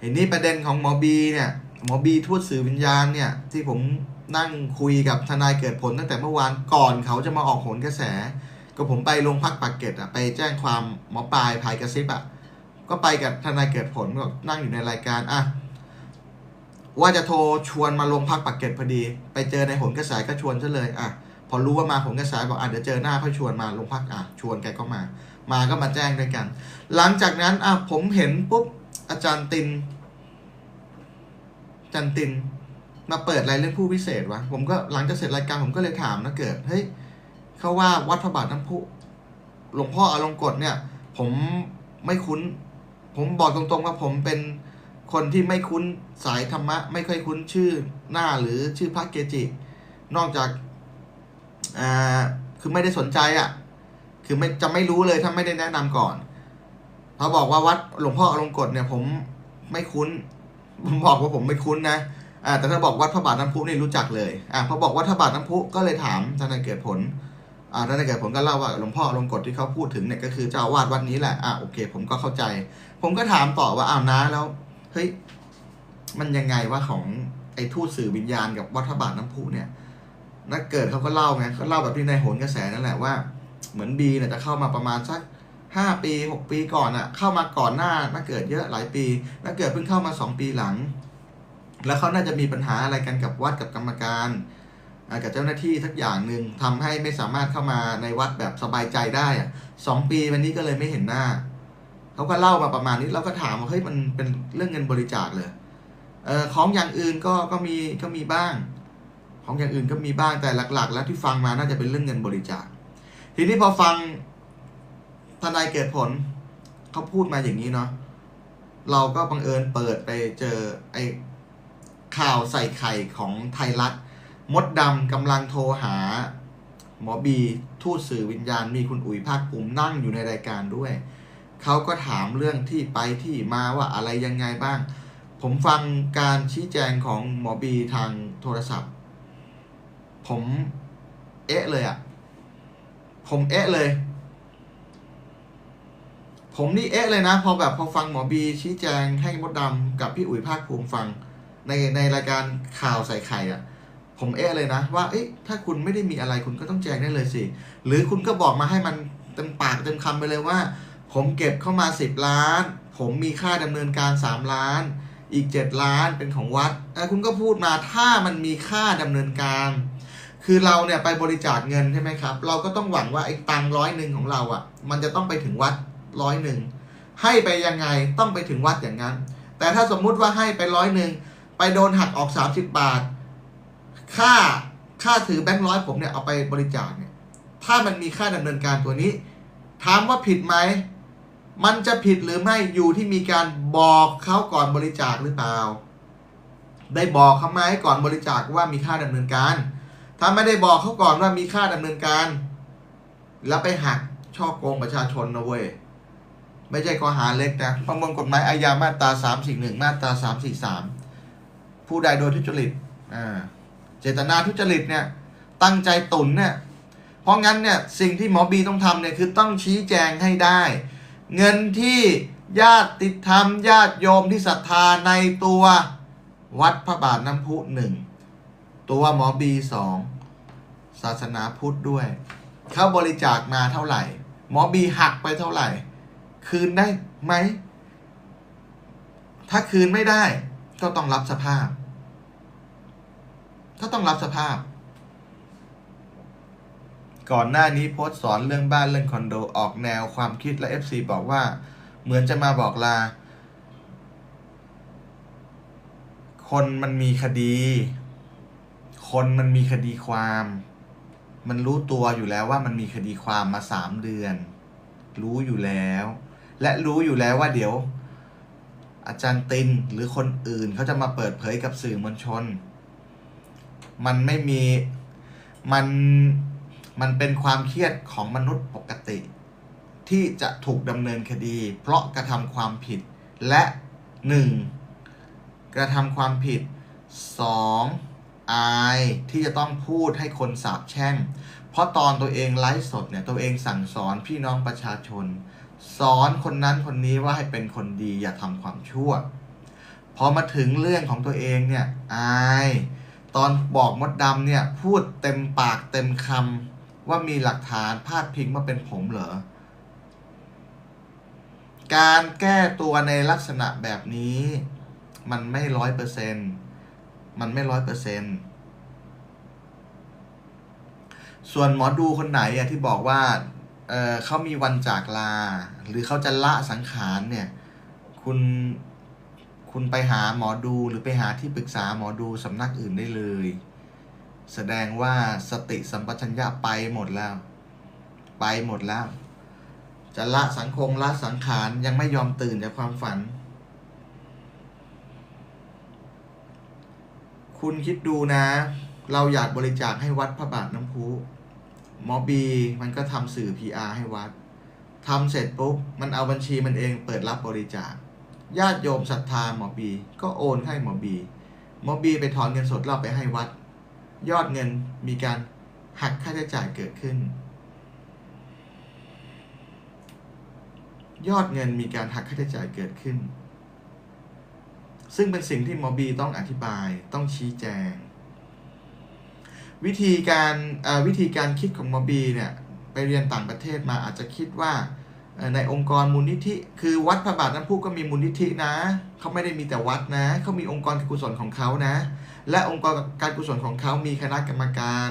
เห็นนี่ประเด็นของหมอบีเนี่ยหมอบีทูตสื่อวิญญาณเนี่ยที่ผมนั่งคุยกับทนายเกิดผลตั้งแต่เมื่อวานก่อนเขาจะมาออกโหนกระแส ก็ผมไปโรงพักปากเกร็ดอะไปแจ้งความหมอปลายภายกระซิบอะก็ไปกับทนายเกิดผลก็นั่งอยู่ในรายการอะว่าจะโทรชวนมาโรงพักปากเกร็ดพอดี ไปเจอในโหนกระแสก็ชวนซะเลยอะพอรู้ว่ามาโหนกระแสบอกอะเดี๋ยวเจอหน้าค่อยชวนมาโรงพักอะชวนแกก็มา มาก็มาแจ้งด้วยกัน หลังจากนั้นอะผมเห็นปุ๊บ อาจารย์ตินอาจันติน มาเปิดรายเรื่องผู้พิเศษวะ ผมก็หลังจากเสร็จรายการผมก็เลยถามนะเกิด เฮ้ยเขาว่าวัดพระบาทน้ำพุหลวงพ่ออลงกฎเนี่ย ผมไม่คุ้น ผมบอกตรงๆว่าผมเป็นคนที่ไม่คุ้นสายธรรมะ ไม่ค่อยคุ้นชื่อหน้าหรือชื่อพระเกจิ นอกจากอ่าคือไม่ได้สนใจอะ่ะ คือไม่จะไม่รู้เลยถ้าไม่ได้แนะนำก่อน เขาบอกว่าวัดหลวงพ่ออลงกฎเนี่ย ผมไม่คุ้นผมบอกว่าผมไม่คุ้นนะอ่าแต่ถ้าบอกวัดพระบาทน้ำพุนี่รู้จักเลยอ่าพอบอกวัดพระบาทน้ำพุก็เลยถามทนายเกิดผลอ่าทนายเกิดผลก็เล่าว่าหลวงพ่ออลงกฎที่เขาพูดถึงเนี่ยก็คือเจ้าวาสวัดนี้แหละอ่าโอเค ผมก็เข้าใจ ผมก็ถามต่อว่าอ้าวนะแล้วเฮ้ยมันยังไงว่าของไอ้ทูตสื่อวิญญาณกับวัดพระบาทน้ำพุเนี่ยนักเกิดเขาก็เล่าไงเขาเล่าแบบที่นายโหนกระแสนั่นแหละว่า เหมือนบีเนี่ยจะเข้ามาประมาณสัก ห้าปีหกปีก่อนอะเข้ามาก่อนหน้านักเกิดเยอะหลายปีนักเกิดเพิ่งเข้ามาสองปีหลัง แล้วเขาน่าจะมีปัญหาอะไรกันกับวัดกับกรรมการกับเจ้าหน้าที่ทักอย่างหนึ่งทำให้ไม่สามารถเข้ามาในวัดแบบสบายใจได้อะสองปีวันนี้ก็เลยไม่เห็นหน้าเขาก็เล่ามาประมาณนี้เราก็ถามว่าเฮ้ยมันเป็นเรื่องเงินบริจาคเลยเออของอย่างอื่นก็ก็มีก็มีบ้าง ของอย่างอื่นก็มีบ้างแต่หลัก ๆ แล้วที่ฟังมาน่าจะเป็นเรื่องเงินบริจาค ทีนี้พอฟัง ทนายเกิดผลเขาพูดมาอย่างนี้เนาะเราก็บังเอิญเปิดไปเจอไอ้ข่าวใส่ไข่ของไทยรัฐ มดดำกำลังโทรหา หมอบีทูตสื่อวิญญาณมีคุณอุ๋ยภาคภูมินั่งอยู่ในรายการด้วย เขาก็ถามเรื่องที่ไปที่มาว่าอะไรยังไงบ้าง ผมฟังการชี้แจงของหมอบีทางโทรศัพท์ ผมเอ๊ะเลยอะ่ะ ผมเอ๊ะเลย ผมนี่เอ๊ะเลยนะ พอแบบพอฟังหมอบีชี้แจงให้มดดำกับพี่อุ๋ยภาคภูมิฟัง ในในรายการข่าวใส่ไข่อะ่ะ ผมเอ๊ะเลยนะว่าเอ๊ะถ้าคุณไม่ได้มีอะไรคุณก็ต้องแจ้งได้เลยสิ หรือคุณก็บอกมาให้มันเต็มปากเต็มคำไปเลยว่า ผมเก็บเข้ามาสิบล้าน ผมมีค่าดำเนินการสามล้าน อีกเจ็ดล้านเป็นของวัดคุณก็พูดมาถ้ามันมีค่าดำเนินการ คือเราเนี่ยไปบริจาคเงินใช่ไหมครับ เราก็ต้องหวังว่าไอ้ตังร้อยหนึ่งของเราอะ่ะ มันจะต้องไปถึงวัด ร้อยหนึ่งให้ไปยังไงต้องไปถึงวัดอย่างนั้น แต่ถ้าสมมุติว่าให้ไปร้อยหนึ่งไปโดนหักออกสามสิบบาท ค่าค่าถือแบงค์ร้อยผมเนี่ยเอาไปบริจาคเนี่ยถ้ามันมีค่าดำเนินการตัวนี้ ถามว่าผิดไหมมันจะผิดหรือไม่อยู่ที่มีการบอกเขาก่อนบริจาคหรือเปล่า ได้บอกเขาไหมก่อนบริจาคว่ามีค่าดำเนินการ ถ้าไม่ได้บอกเขาก่อนว่ามีค่าดำเนินการ แล้วไปหักช่อโกงประชาชนนะเว้ย ไม่ใช่ข้อหาเล็กนะประมวลกฎหมายอาญามาตรา3 4 1 มาตรา3 4 3 ผู้ใดโดยทุจริตเจตนาทุจริตเนี่ยตั้งใจตุนเนี่ยเพราะงั้นเนี่ยสิ่งที่หมอบีต้องทำเนี่ยคือต้องชี้แจงให้ได้ เงินที่ญาติติดธรรมญาติโยมที่ศรัทธาในตัววัดพระบาทน้ำพุหนึ่งตัวหมอบีสองศาสนาพุทธด้วยเขาบริจาคมาเท่าไหร่ หมอบีหักไปเท่าไหร่ คืนได้ไหม ถ้าคืนไม่ได้ก็ต้องรับสภาพ ถ้าต้องรับสภาพ ก่อนหน้านี้โพสต์สอนเรื่องบ้านเรื่องคอนโดออกแนวความคิดและ FC บอกว่า เหมือนจะมาบอกลา คนมันมีคดี คนมันมีคดีความ มันรู้ตัวอยู่แล้วว่ามันมีคดีความมาสามเดือน รู้อยู่แล้ว และรู้อยู่แล้วว่าเดี๋ยว อาจารย์ตินหรือคนอื่นเขาจะมาเปิดเผยกับสื่อมวลชน มันไม่มีมันมันเป็นความเครียดของมนุษย์ปกติ ที่จะถูกดำเนินคดี เพราะกระทำความผิดและหนึ่งกระทำความผิดสองอายที่จะต้องพูดให้คนสาบแช่ง เพราะตอนตัวเองไลฟ์สดเนี่ยตัวเองสั่งสอนพี่น้องประชาชน สอนคนนั้นคนนี้ว่าให้เป็นคนดีอย่าทำความชั่ว พอมาถึงเรื่องของตัวเองเนี่ยอายตอนบอกมดดำเนี่ยพูดเต็มปากเต็มคำว่ามีหลักฐานพาดพิงว่าเป็นผมเหรอ การแก้ตัวในลักษณะแบบนี้ มันไม่ร้อยเปอร์เซ็นมันไม่ร้อยเปอร์เซ็นส่วนหมอดูคนไหนอะที่บอกว่า เเขามีวันจากลา หรือเขาจะละสังขารเนี่ย คุณคุณไปหาหมอดูหรือไปหาที่ปรึกษาหมอดูสำนักอื่นได้เลย แสดงว่าสติสัมปชัญญะไปหมดแล้ว ไปหมดแล้ว จะละสังคมละสังขารยังไม่ยอมตื่นจากความฝัน คุณคิดดูนะ เราอยากบริจาคให้วัดพระบาทน้ำพุ หมอบีมันก็ทำสื่อ PR ให้วัดทำเสร็จปุ๊บมันเอาบัญชีมันเองเปิดรับบริจาคญาติโยมศรัทธาหมอบี ก็โอนให้หมอบีหมอบีไปถอนเงินสดเราไปให้วัด ยอดเงินมีการหักค่าใช้จ่ายเกิดขึ้น ยอดเงินมีการหักค่าใช้จ่ายเกิดขึ้น ซึ่งเป็นสิ่งที่หมอบีต้องอธิบายต้องชี้แจง วิธีการวิธีการคิดของมอบีเนี่ยไปเรียนต่างประเทศมาอาจจะคิดว่าในองค์กรมูลนิธิ คือวัดพระบาทน้ำพุก็มีมูลนิธินะเขาไม่ได้มีแต่วัดนะเขามีองค์กรการกุศลของเขานะ และองค์กรการกุศลของเขามีคณะกรรมการ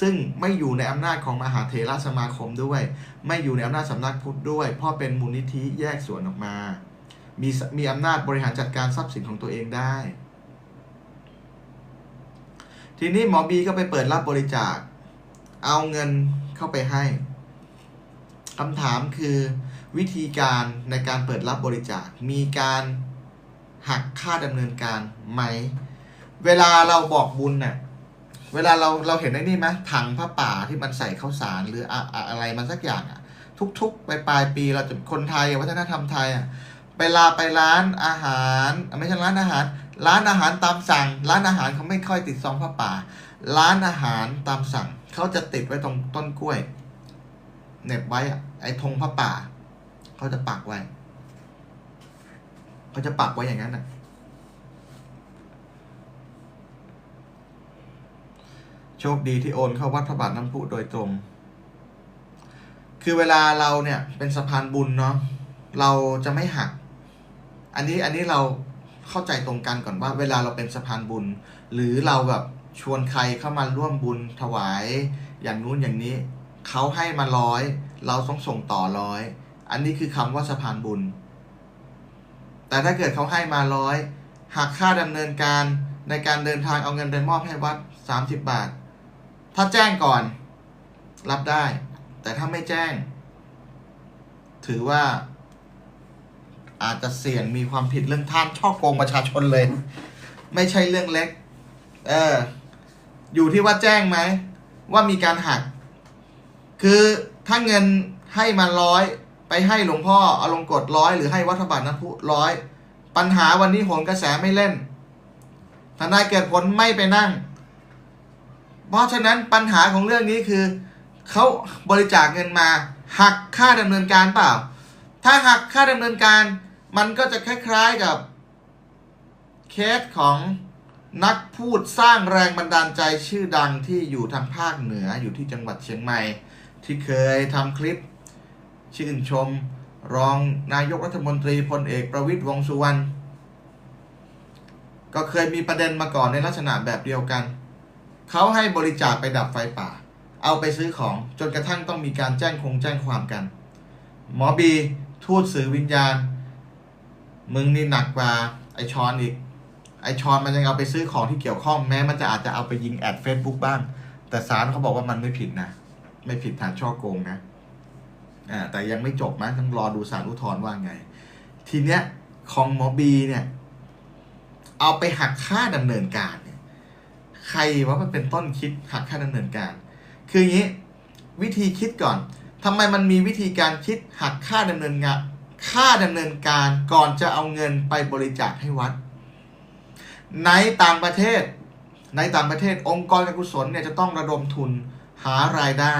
ซึ่งไม่อยู่ในอำนาจของมหาเถรสมาคมด้วย ไม่อยู่ในอำนาจสำนักพุทธด้วย เพราะเป็นมูลนิธิแยกส่วนออกมา มีมีอำนาจบริหารจัดการทรัพย์สินของตัวเองได้ ทีนี้หมอบีก็ไปเปิดรับบริจาค เอาเงินเข้าไปให้คำถามคือวิธีการในการเปิดรับบริจาค มีการหักค่าดำเนินการไหม เวลาเราบอกบุญเนี่ยเวลาเราเราเห็นไอ้นี่ไหมถังผ้าป่าที่มันใส่ข้าวสารหรืออะอะไรมันสักอย่างอะทุกๆไปปลายปีเราจะคนไทยวัฒนธรรมไทยอะไปลาไปร้านอาหาร ไม่ใช่ร้านอาหาร ร้านอาหารตามสั่ง ร้านอาหารเขาไม่ค่อยติดซองผ้าป่า ร้านอาหารตามสั่งเขาจะติดไว้ตรงต้นกล้วยเน็บไว้ไอ้ธงผ้าป่าเขาจะปักไว้เขาจะปักไว้อย่างนั้นนะโชคดีที่โอนเข้าวัดพระบาทน้ำพุโดยตรง คือเวลาเราเนี่ยเป็นสะพานบุญเนาะ เราจะไม่หัก อันนี้อันนี้เรา เข้าใจตรงกันก่อนว่า เวลาเราเป็นสะพานบุญ หรือเราแบบชวนใครเข้ามาร่วมบุญถวาย อย่างนู้นอย่างนี้เขาให้มาร้อย เราต้องส่งต่อร้อยอันนี้คือคำว่าสะพานบุญ แต่ถ้าเกิดเขาให้มาร้อยหักค่าดำเนินการในการเดินทางเอาเงินไปมอบให้วัด 30 บาท ถ้าแจ้งก่อนรับได้ แต่ถ้าไม่แจ้ง ถือว่า อาจจะเสี่ยงมีความผิดเรื่องท่านช่อโกงประชาชนเลย ไม่ใช่เรื่องเล็ก เออ อยู่ที่ว่าแจ้งไหม ว่ามีการหัก คือถ้าเงินให้มาร้อยไปให้หลวงพ่อเอาลงกดร้อยหรือให้วัฒบาลน้ำพุร้อยปัญหาวันนี้โหนกระแสไม่เล่นทนายเกิดผลไม่ไปนั่ง เพราะฉะนั้นปัญหาของเรื่องนี้คือเขาบริจาคเงินมา หักค่าดำเนินการเปล่า ถ้าหักค่าดำเนินการ มันก็จะคล้ายๆกับเคสของนักพูดสร้างแรงบันดาลใจชื่อดังที่อยู่ทางภาคเหนืออยู่ที่จังหวัดเชียงใหม่ ที่เคยทำคลิป ชื่นชม รองนายกรัฐมนตรีพลเอกประวิตยวงสุวรรณก็เคยมีประเด็นมาก่อนในลักษณะแบบเดียวกัน เขาให้บริจาคไปดับไฟป่า เอาไปซื้อของจนกระทั่งต้องมีการแจ้งคงแจ้งความกัน หมอบี ทูตสื่อวิญญาณ มึงนี่หนักกว่าไอชอนอีก ไอชอนมันยังเอาไปซื้อของที่เกี่ยวข้องแม้มันจะอาจจะเอาไปยิงแอดเฟซบุ๊กบ้าง แต่ศาลเขาบอกว่ามันไม่ผิดนะ ไม่ผิดฐานช่อโกงนะอ่าแต่ยังไม่จบนะต้องรอดูศาลอุทธรณ์ว่าไง ทีเนี้ยของหมอบีเนี่ย เอาไปหักค่าดำเนินการเนี่ย ใครว่ามันเป็นต้นคิดหักค่าดำเนินการ คืออย่างนี้ วิธีคิดก่อนทำไมมันมีวิธีการคิดหักค่าดำเนินงาน ค่าดำเนินการก่อนจะเอาเงินไปบริจาคให้วัด ในต่างประเทศ ในต่างประเทศองค์กรการกุศลเนี่ยจะต้องระดมทุนหารายได้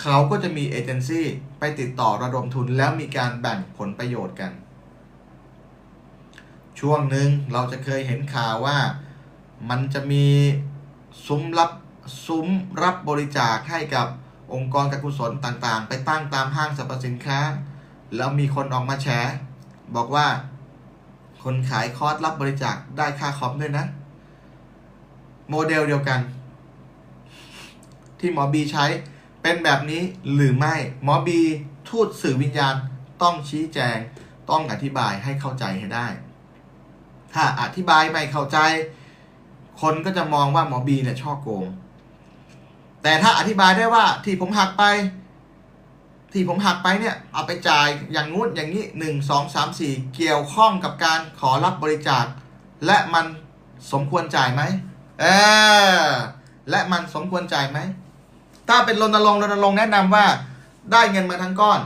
เขาก็จะมีเอเจนซี่ไปติดต่อระดมทุนแล้วมีการแบ่งผลประโยชน์กัน ช่วงหนึ่งเราจะเคยเห็นข่าวว่ามันจะมีซุ้มรับซุ้มรับบริจาคให้กับองค์กรการกุศลต่างๆ ไปตั้งตามห้างสรรพสินค้า แล้วมีคนออกมาแฉบอกว่า คนขายคอร์สรับบริจาคได้ค่าคอมด้วยนะ โมเดลเดียวกัน ที่หมอบีใช้เป็นแบบนี้หรือไม่หมอบีทูตสื่อวิญญาณต้องชี้แจง ต้องอธิบายให้เข้าใจให้ได้ ถ้าอธิบายไม่เข้าใจ คนก็จะมองว่าหมอบีเนี่ยช่อโกง แต่ถ้าอธิบายได้ว่าที่ผมหักไป ที่ผมหักไปเนี่ยเอาไปจ่ายอย่างงู้นอย่างนี้หนึ่งสองสามสี่เกี่ยวข้องกับการขอรับบริจาค และมันสมควรจ่ายไหมเออและมันสมควรจ่ายไหม ถ้าเป็นรณรงค์รณรงค์แนะนำว่าได้เงินมาทั้งก้อน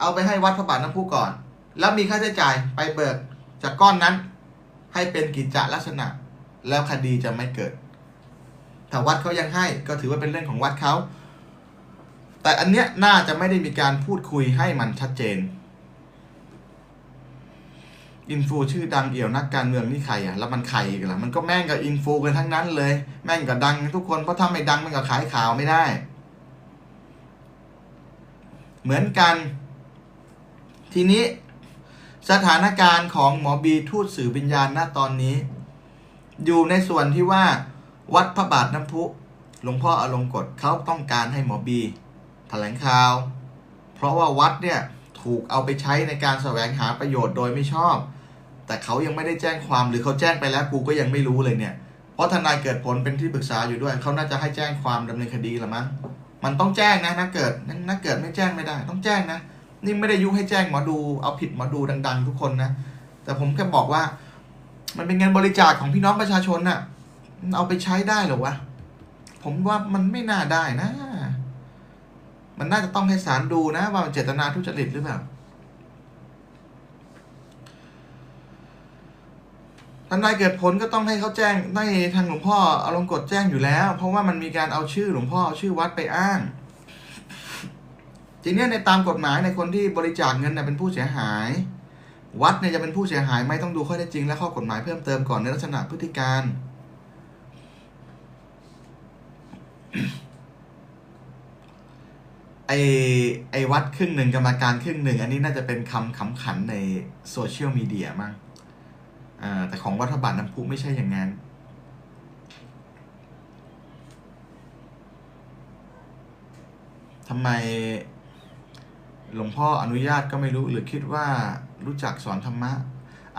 เอาไปให้วัดพระบาทน้ำพุก่อน แล้วมีค่าใช้จ่ายไปเบิกจากก้อนนั้น ให้เป็นกิจจลักษณะ แล้วคดีจะไม่เกิด ถ้าวัดเขายังให้ก็ถือว่าเป็นเรื่องของวัดเขา แต่อันเนี้ยน่าจะไม่ได้มีการพูดคุยให้มันชัดเจน อินฟูชื่อดังเอี่ยวนักการเมืองนี่ใครอะ แล้วมันใครอีกันล่ะ มันก็แม่งกับอินฟูกันทั้งนั้นเลย แม่งกับดังทุกคน เพราะถ้าไม่ดังมันก็ขายข่าวไม่ได้ เหมือนกัน ทีนี้สถานการณ์ของหมอบีทูตสื่อวิญญาณณตอนนี้ อยู่ในส่วนที่ว่า วัดพระบาทน้ำพุ หลวงพ่ออลงกฎเขาต้องการให้หมอบี แถลงข่าว เพราะว่าวัดเนี่ยถูกเอาไปใช้ในการแสวงหาประโยชน์โดยไม่ชอบ แต่เขายังไม่ได้แจ้งความหรือเขาแจ้งไปแล้วกูก็ยังไม่รู้เลยเนี่ย เพราะทนายเกิดผลเป็นที่ปรึกษาอยู่ด้วย เขาน่าจะให้แจ้งความดำเนินคดีละมั้งมันต้องแจ้งนะนะเกิดนะเกิดไม่แจ้งไม่ได้ ต้องแจ้งนะ นี่ไม่ได้ยุให้แจ้งหมอดูเอาผิดหมอดูดัง ๆ ทุกคนนะ แต่ผมแค่บอกว่า มันเป็นเงินบริจาคของพี่น้องประชาชนน่ะเอาไปใช้ได้หรอวะผมว่ามันไม่น่าได้นะ มันน่าจะต้องให้ศาลดูนะ ว่ามันเจตนาทุจริตหรือเปล่าทนายเกิดผลก็ต้องให้เขาแจ้งให้ทางหลวงพ่อเอาลงกฎแจ้งอยู่แล้ว เพราะว่ามันมีการเอาชื่อหลวงพ่อเอาชื่อวัดไปอ้าง ทีเนี้ยในตามกฎหมายในคนที่บริจาคเงินเนี่ยเป็นผู้เสียหาย วัดเนี่ยจะเป็นผู้เสียหายไหม่ต้องดูข้อเท็จจริงและข้อกฎหมายเพิ่มเติมก่อนในลักษณะพฤติการ ไอไอวัดครึ่งหนึ่งกรรมการครึ่งหนึ่ง อันนี้น่าจะเป็นคำขำขันในโซเชียลมีเดียมั้งแต่ของวัดพระบาทน้ำพุไม่ใช่อย่างนั้นทำไมหลวงพ่ออนุญาตก็ไม่รู้หรือคิดว่ารู้จักสอนธรรมะ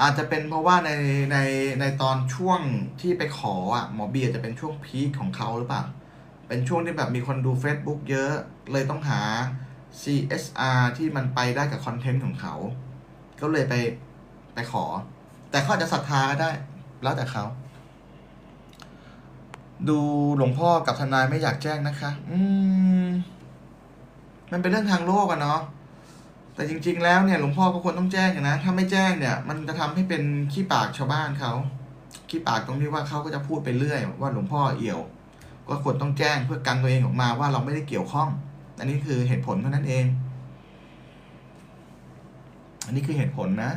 อาจจะเป็นเพราะว่าในในในตอนช่วงที่ไปขออะหมอเบียร์จะเป็นช่วงพีคของเขาหรือเปล่า เป็นช่วงที่แบบมีคนดู Facebook เยอะเลยต้องหา CSR ที่มันไปได้กับคอนเทนต์ของเขา ก็เลยไปไปขอ แต่เขาอาจจะศรัทธาก็ได้ แล้วแต่เขา ดูหลวงพ่อกับทนายไม่อยากแจ้งนะคะ อืม มันเป็นเรื่องทางโลกอะเนาะแต่จริง ๆ แล้วเนี่ยหลวงพ่อก็ควรต้องแจ้งนะ ถ้าไม่แจ้งเนี่ย มันจะทำให้เป็นขี้ปากชาวบ้านเขาขี้ปากตรงที่ว่าเขาก็จะพูดไปเรื่อย ว่าหลวงพ่อเอี่ยว ก็ควรต้องแจ้งเพื่อกันตัวเองออกมาว่าเราไม่ได้เกี่ยวข้อง อันนี้คือเหตุผลเท่านั้นเอง อันนี้คือเหตุผลนะ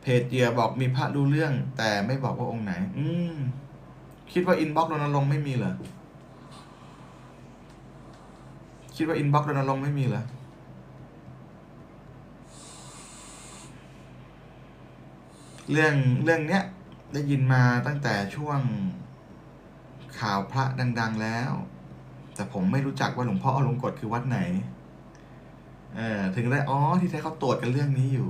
เพจเหยื่อบอกมีพระดูเรื่อง แต่ไม่บอกว่าองค์ไหน อืมคิดว่าอินบ็อกซ์รณรงค์ไม่มีเหรอ คิดว่าอินบ็อกซ์รณรงค์ไม่มีเหรอเรื่องเรื่องเนี้ยได้ยินมาตั้งแต่ช่วง ข่าวพระดัง ๆแล้ว แต่ผมไม่รู้จักว่าหลวงพ่ออลงกฎคือวัดไหน เออถึงได้อ๋อที่แท้เขาตรวจกันเรื่องนี้อยู่